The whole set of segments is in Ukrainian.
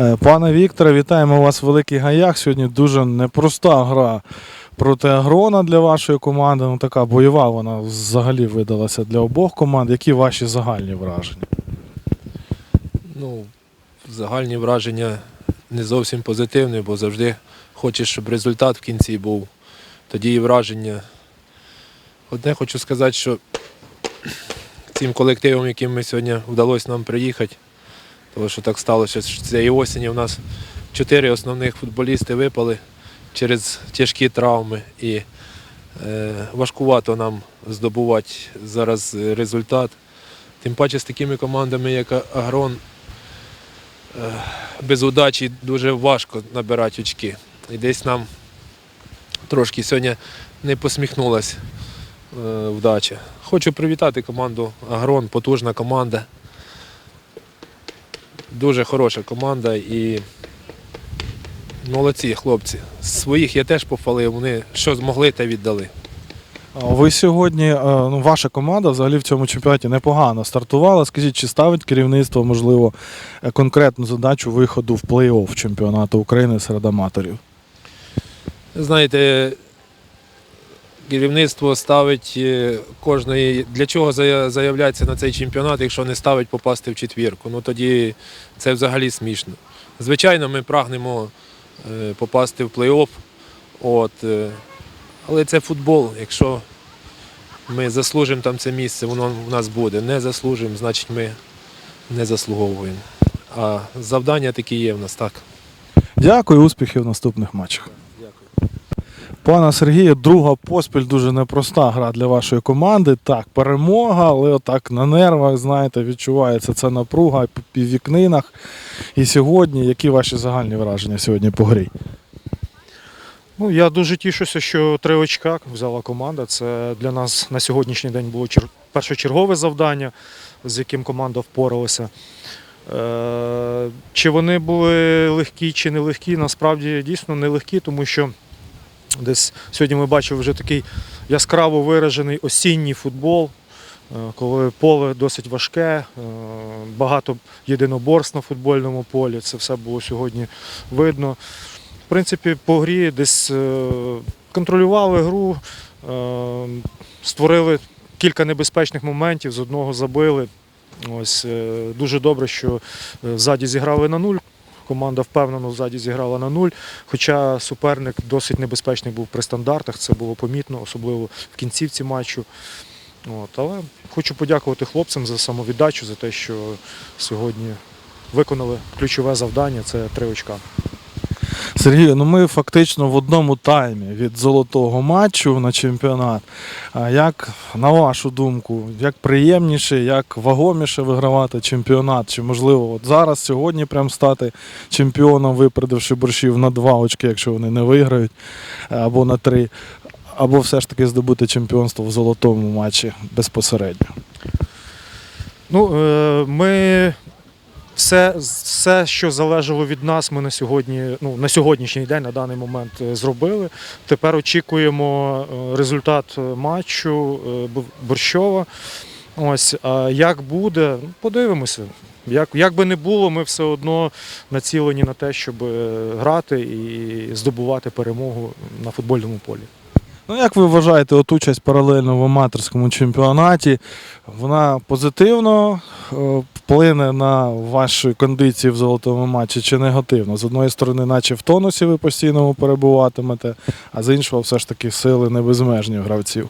Е, Пане Вікторе, вітаємо вас в Великих Гаях. Сьогодні дуже непроста гра проти Агрона для вашої команди. Ну така бойова вона взагалі видалася для обох команд. Які ваші загальні враження? Ну, загальні враження не зовсім позитивні, бо завжди хочеш, щоб результат в кінці був. Тоді і враження. Одне хочу сказати, що цим колективом, яким ми сьогодні вдалося нам приїхати, тому що так сталося, що цієї осені у нас чотири основних футболісти випали через тяжкі травми. І е, важкувато нам здобувати зараз результат. Тим паче з такими командами, як Агрон, е, без удачі дуже важко набирати очки. І десь нам трошки сьогодні не посміхнулася е, вдача. Хочу привітати команду Агрон, потужна команда. Дуже хороша команда і молодці хлопці. Своїх я теж похвалив, вони що змогли, те віддали. Ви сьогодні, е, ну, ваша команда взагалі в цьому чемпіонаті непогано стартувала. Скажіть, чи ставить керівництво, можливо, е, конкретну задачу виходу в плей-офф чемпіонату України серед аматорів? Знаєте, керівництво ставить е, кожної. Для чого заявляється на цей чемпіонат, якщо не ставить попасти в четвірку? Ну тоді це взагалі смішно. Звичайно, ми прагнемо е, попасти в плей-офф. От, е, але це футбол. Якщо ми заслужимо там це місце, воно в нас буде. Не заслужимо, значить ми не заслуговуємо. А завдання такі є в нас так. Дякую, успіхів в наступних матчах. Пана Сергія, друга поспіль дуже непроста гра для вашої команди. Так, перемога, але отак на нервах, знаєте, відчувається ця напруга по піввікнинах. І сьогодні, які ваші загальні враження сьогодні по грі? Ну, я дуже тішуся, що три очка взяла команда. Це для нас на сьогоднішній день було чер... першочергове завдання, з яким команда впоралася. Е... Чи вони були легкі чи не легкі, насправді дійсно не легкі, тому що десь сьогодні ми бачили вже такий яскраво виражений осінній футбол, е, коли поле досить важке, е, багато єдиноборств на футбольному полі. Це все було сьогодні видно. В принципі, по грі десь е, контролювали гру, створили кілька небезпечних моментів, з одного забили. Ось дуже добре, що ззаді зіграли на нуль. Команда впевнено ззаді зіграла на нуль. Хоча суперник досить небезпечний був при стандартах, це було помітно, особливо в кінцівці матчу. От, але хочу подякувати хлопцям за самовіддачу, за те, що сьогодні виконали ключове завдання це три очка. Сергію, ну ми фактично в одному таймі від золотого матчу на чемпіонат. Як, на вашу думку, як приємніше, як вагоміше вигравати чемпіонат? Чи можливо от зараз, сьогодні, прям стати чемпіоном, випередивши борщів на два очки, якщо вони не виграють, або на три, або все ж таки здобути чемпіонство в золотому матчі безпосередньо? Ну, е, ми все, все, що залежало від нас, ми на сьогодні, ну, на сьогоднішній день, на даний момент е, зробили. Тепер очікуємо е, результат е, матчу Борщова. Ось, а як буде, ну, подивимося. Як, як би не було, ми все одно націлені на те, щоб грати і здобувати перемогу на футбольному полі. Ну, як ви вважаєте, от участь паралельно в аматорському чемпіонаті, вона позитивно е, вплине на ваші кондиції в золотому матчі чи негативно? З одної сторони, наче в тонусі ви постійно перебуватимете, а з іншого, все ж таки, сили небезмежні гравців.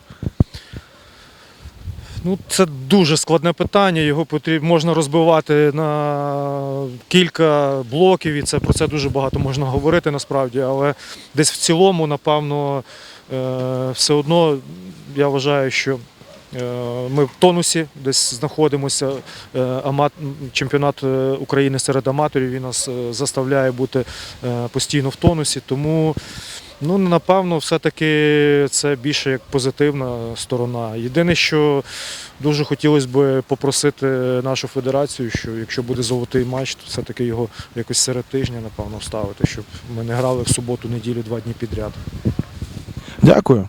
Ну, це дуже складне питання. Його потрібно можна розбивати на кілька блоків, і це про це дуже багато можна говорити насправді. Але десь в цілому, напевно, е, все одно я вважаю, що е, ми в тонусі десь знаходимося. Е. Чемпіонат України серед аматорів він нас заставляє бути постійно в тонусі. Тому Ну, напевно, все-таки це більше як позитивна сторона. Єдине, що дуже хотілося б попросити нашу федерацію, що якщо буде золотий матч, то все-таки його якось серед тижня, напевно, вставити, щоб ми не грали в суботу, неділю, два дні підряд. Дякую.